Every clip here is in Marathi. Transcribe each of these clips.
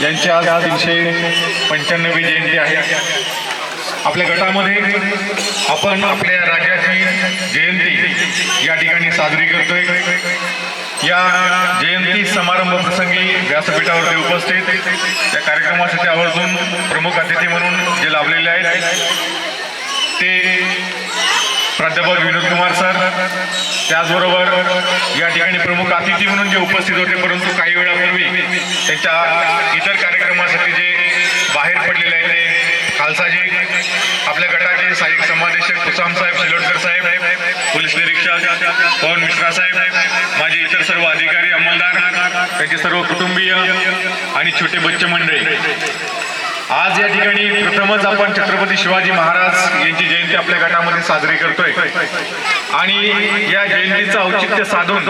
यांची आज तीनशे पंच्याण्णवी जयंती आहे. आपल्या गटामध्ये आपण आपल्या राज्याची जयंती या ठिकाणी साजरी करतोय. या जयंती समारंभ प्रसंगी व्यासपीठावरती उपस्थित त्या कार्यक्रमासाठी आवर्जून प्रमुख अतिथी म्हणून जे लाभलेले आहेत ते प्राध्यापक विनोद कुमार सर त्याचबरोबर या ठिकाणी प्रमुख अतिथी म्हणून जे उपस्थित होते परंतु काही वेळापूर्वी त्यांच्या इतर कार्यक्रमासाठी जे बाहेर पडलेले आहेत ते खालसाजी आपल्या गटाचे सहाय्यक समादेशक कुसाम साहेब शिलोडकर साहेब पोलीस निरीक्षक पवन मिश्रा साहेब माझे इतर सर्व अधिकारी अंमलदार त्यांचे सर्व कुटुंबीय आणि छोटे बच्चे मंडळी. आज या ठिकाणी प्रथमच आपण छत्रपती शिवाजी महाराज यांची जयंती आपल्या गटामध्ये साजरी करतोय. आणि या जयंतीचं औचित्य साधून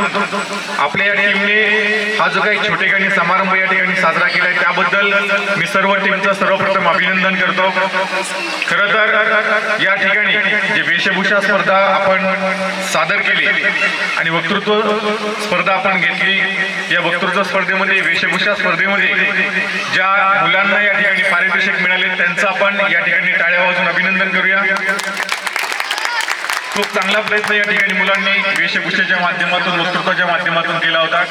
आपल्या या टीमने हा जो काही छोटेखानी समारंभ या ठिकाणी साजरा केलाय त्याबद्दल मी सर्व टीमचं सर्वप्रथम अभिनंदन करतो. खरं तर या ठिकाणी जे वेशभूषा स्पर्धा आपण सादर केली आणि वक्तृत्व स्पर्धा आपण घेतली या वक्तृत्व स्पर्धेमध्ये वेशभूषा स्पर्धेमध्ये ज्या मुलांना या ठिकाणी पारितोषिक मिळाले त्यांचं आपण या ठिकाणी टाळ्या वाजून अभिनंदन करूया. खूप चांगला प्रयत्न या ठिकाणी मुलांनी वेशभूषेच्या माध्यमातून वक्तृत्वाच्या माध्यमातून केला होता.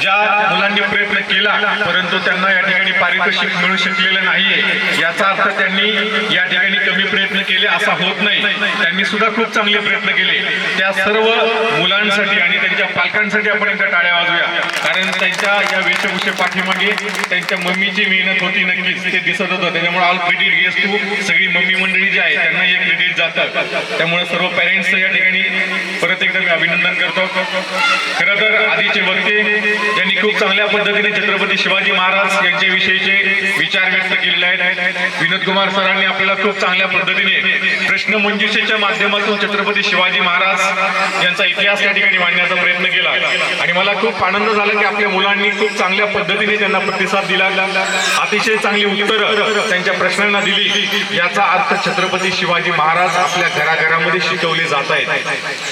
ज्या मुलांनी प्रयत्न केला परंतु त्यांना या ठिकाणी पारितोषिक मिळू शकलेलं नाहीये. याचा अर्थ त्यांनी या ठिकाणी कमी प्रयत्न केले असा होत नाही. त्यांनी सुद्धा खूप चांगले प्रयत्न केले. त्या सर्व मुलांसाठी आणि त्यांच्या पालकांसाठी आपण एकदा टाळ्या वाजूया कारण त्यांच्या या वेशभूषे पाठीमागे त्यांच्या मम्मीची मेहनत होती नक्कीच. ते दिसत होतं. त्याच्यामुळे ऑल क्रेडिट गेस्ट टू सगळी मम्मी मंडळी जी आहे त्यांना हे क्रेडिट जातं. त्यामुळे सर्व पॅरेंट्सचं या ठिकाणी परत एकदा मी अभिनंदन करतो. खरं तर आधीचे वक्ते यांनी खूप चांगल्या पद्धतीने छत्रपती शिवाजी महाराज यांच्याविषयीचे विचार व्यक्त केलेले आहेत. विनोद कुमार सरांनी आपल्याला खूप चांगल्या पद्धतीने प्रश्न मंजुषेच्या माध्यमातून छत्रपती शिवाजी महाराज यांचा इतिहास या ठिकाणी मांडण्याचा प्रयत्न केला. आणि मला खूप आनंद झाला की आपल्या मुलांनी खूप चांगल्या पद्धतीने त्यांना प्रतिसाद दिला. अतिशय चांगली उत्तरं त्यांच्या प्रश्नांना दिली. याचा अर्थ छत्रपती शिवाजी महाराज आपल्या घराघरामध्ये शिकवले जात आहेत.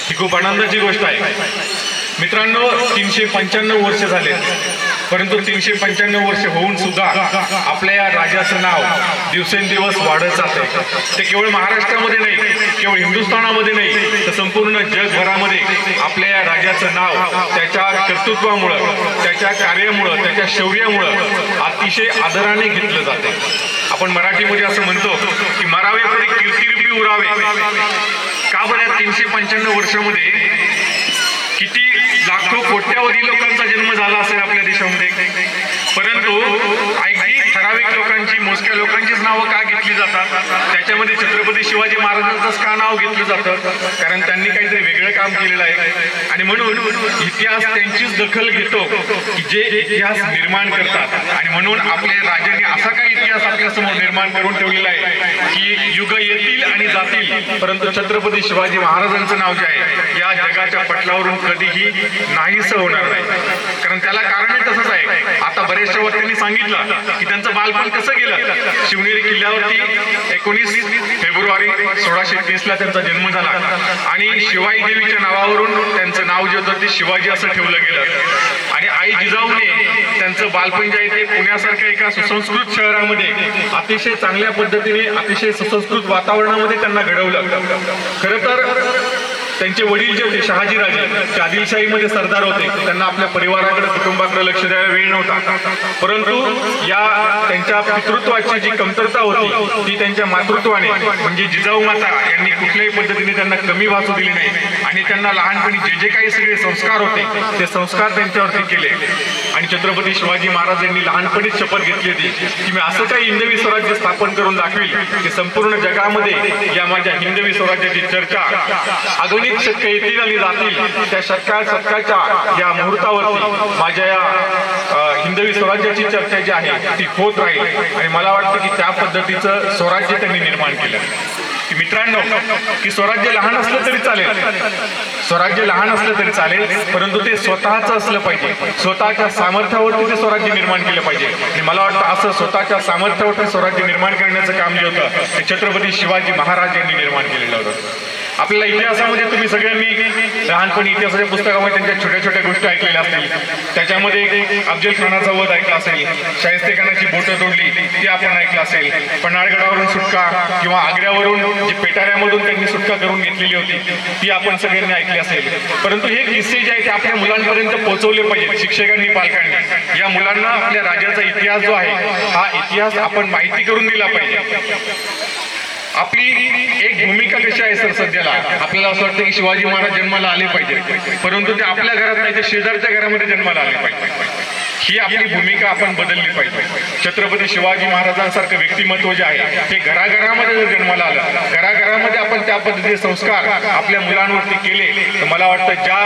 ही खूप आनंदाची गोष्ट आहे. मित्रांनो तीनशे पंच्याण्णव वर्ष झाले. परंतु तीनशे पंच्याण्णव वर्ष होऊन सुद्धा आपल्या या राजाचं नाव दिवसेंदिवस वाढत जाते ते केवळ महाराष्ट्रामध्ये नाही केवळ हिंदुस्थानामध्ये नाही तर संपूर्ण जगभरामध्ये आपल्या या राजाचं नाव त्याच्या कर्तृत्वामुळं त्याच्या कार्यामुळं त्याच्या शौर्यामुळं अतिशय आदराने घेतलं जाते आपण मराठीमध्ये असं म्हणतो की मरावे कीर्ती कीर्तिरूपी उरावे. का बरं या तीनशे पंच्याण्णव वर्षामध्ये किती लाखो कोट्यावधी लोकांचा जन्म झाला असेल आपल्या देशामध्ये? परंतु लोकांची लोकांचीच नावं का घेतली जातात? त्याच्यामध्ये छत्रपती शिवाजी महाराजांचंच का नाव घेतलं जातं? कारण त्यांनी काहीतरी वेगळं काम केलेलं आहे. आणि म्हणून इतिहास त्यांचीच दखल घेतो की जे इतिहास निर्माण करतात. आणि म्हणून आपल्या राजाने असा काही इतिहास आपल्यासमोर निर्माण करून ठेवलेला आहे की युग येतील आणि जातील परंतु छत्रपती शिवाजी महाराजांचं नाव जे आहे या जगाच्या पटलावरून कधीही नाहीसं होणार नाही. कारण त्याला कारण तसंच आहे. आता बरेचशा वक्त्यांनी सांगितलं की त्यांचं बालपण कसं गेलं? शिवनेरी किल्ल्यावरती एकोणीस फेब्रुवारी सोळाशे तीस ला त्यांचा जन्म झाला. आणि शिवाई देवीच्या नावावरून त्यांचं नाव जे होतं ते शिवाजी असं ठेवलं गेलं. आणि आई जिजाऊने त्यांचं बालपण जे आहे ते पुण्यासारख्या एका सुसंस्कृत शहरामध्ये अतिशय चांगल्या पद्धतीने अतिशय सुसंस्कृत वातावरणामध्ये त्यांना घडवलं. खरं तर त्यांचे वडील जे होते शहाजीराजे ते आदिलशाहीमध्ये सरदार होते. त्यांना आपल्या परिवाराकडे कुटुंबाकडे लक्ष द्यायला वेळ नव्हता. परंतु या त्यांच्या पितृत्वाची जी कमतरता होती ती त्यांच्या मातृत्वाने म्हणजे जिजाऊ माता यांनी कुठल्याही पद्धतीने त्यांना कमी वाचू दिली नाही. आणि त्यांना लहानपणी जे जे काही सगळे संस्कार होते ते संस्कार त्यांच्यावरती केले. आणि छत्रपती शिवाजी महाराज यांनी लहानपणीच शपथ घेतली होती की मी असं काही हिंदवी स्वराज्य स्थापन करून दाखवील की संपूर्ण जगामध्ये या माझ्या हिंदवी स्वराज्याची चर्चा आधुनिक शतक येतील आणि जातील त्या शतका शतकाच्या या मुहूर्तावरती माझ्या या हिंदवी स्वराज्याची चर्चा जी आहे ती होत राहील. आणि मला वाटतं की त्या पद्धतीचं स्वराज्य त्यांनी निर्माण केलं. की मित्रांनो की स्वराज्य लहान असलं तरी चालेल. स्वराज्य लहान असलं तरी चालेल परंतु ते स्वतःच असलं पाहिजे. स्वतःच्या सामर्थ्यावरती ते स्वराज्य निर्माण केलं पाहिजे. आणि मला वाटतं असं स्वतःच्या सामर्थ्यावरती स्वराज्य निर्माण करण्याचं काम जे होतं ते छत्रपती शिवाजी महाराज यांनी निर्माण केलेलं होतं. आपल्याला इतिहासामध्ये तुम्ही सगळ्यांनी लहानपणी इतिहासाच्या पुस्तकामध्ये त्यांच्या छोट्या छोट्या गोष्टी ऐकलेल्या असतील. त्याच्यामध्ये अफजल खानाचा वध ऐकला असेल शाहिस्ते खानाची बोटं तोडली ती आपण ऐकलं असेल. पन्हाळगडावरून सुटका किंवा आग्र्यावरून जी पेटाऱ्यामधून त्यांनी सुटका करून घेतलेली होती ती आपण सगळ्यांनी ऐकली असेल. परंतु हे किस्से जे आहेत ते आपल्या मुलांपर्यंत पोहोचवले पाहिजेत शिक्षकांनी पालकांनी. या मुलांना आपल्या राज्याचा इतिहास जो आहे हा इतिहास आपण माहिती करून दिला पाहिजे. आपली एक भूमिका कशी आहे सर सध्याला? आपल्याला असं वाटतं की शिवाजी महाराज जन्माला आले पाहिजे परंतु ते आपल्या घरात नाही तर शेजारच्या घरामध्ये जन्माला आले पाहिजे ही आपली भूमिका आपण बदलली पाहिजे. छत्रपती शिवाजी महाराजांसारखं व्यक्तिमत्व जे आहे ते घराघरामध्ये जर जन्माला आलं घराघरामध्ये आपण त्या पद्धतीचे संस्कार आपल्या मुलांवरती केले तर मला वाटतं ज्या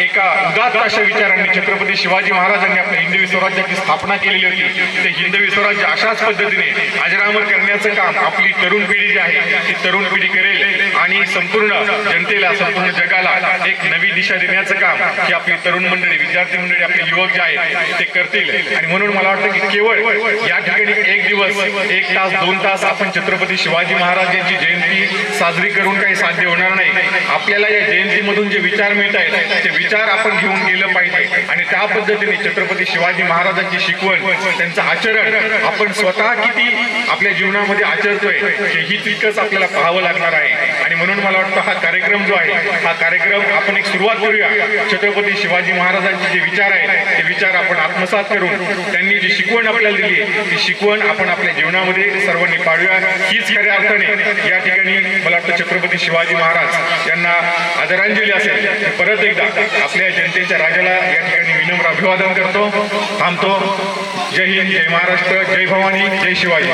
एका उदात्त अशा विचारांनी छत्रपती शिवाजी महाराजांनी आपल्या हिंदवी स्वराज्याची स्थापना केलेली होती ते हिंदवी स्वराज्य अशाच पद्धतीने अजरामर करण्याचं काम आपली तरुण पिढी जी आहे ती तरुण पिढी करेल आणि संपूर्ण जनतेला संपूर्ण जगाला एक नवी दिशा देण्याचं काम ही आपली तरुण मंडळी विद्यार्थी मंडळी आपले युवक जे आहेत ते करतील. आणि म्हणून मला वाटतं की केवळ या ठिकाणी एक दिवस एक तास दोन तास आपण छत्रपती शिवाजी महाराज यांची जयंती साजरी करून काही साध्य होणार नाही. आपल्याला या जयंतीमधून जे विचार मिळत आहेत ते विचार आपण घेऊन गेलं पाहिजे. आणि त्या पद्धतीने छत्रपती शिवाजी महाराजांची शिकवण त्यांचं आचरण आपण स्वतः किती आपल्या जीवनामध्ये आचरतोय हेही तितकंच आपल्याला पाहावं लागणार आहे. आणि म्हणून मला वाटतं हा कार्यक्रम जो आहे हा कार्यक्रम आपण एक सुरुवात करूया. छत्रपती शिवाजी महाराजांचे जे विचार आहेत ते विचार आपण आत्मसात करून त्यांनी जी शिकवण आपल्याला दिली आहे, ती शिकवण आपण आपल्या जीवनामध्ये सर्वांनी पाळूया. हीच खऱ्या अर्थाने या ठिकाणी मला वाटतं छत्रपती शिवाजी महाराज यांना आदरांजली असेल. परत एकदा आपल्या जनतेच्या राजाला या ठिकाणी विनम्र अभिवादन करतो. थांबतो. जय हिंद जय महाराष्ट्र जय भवानी जय शिवाजी.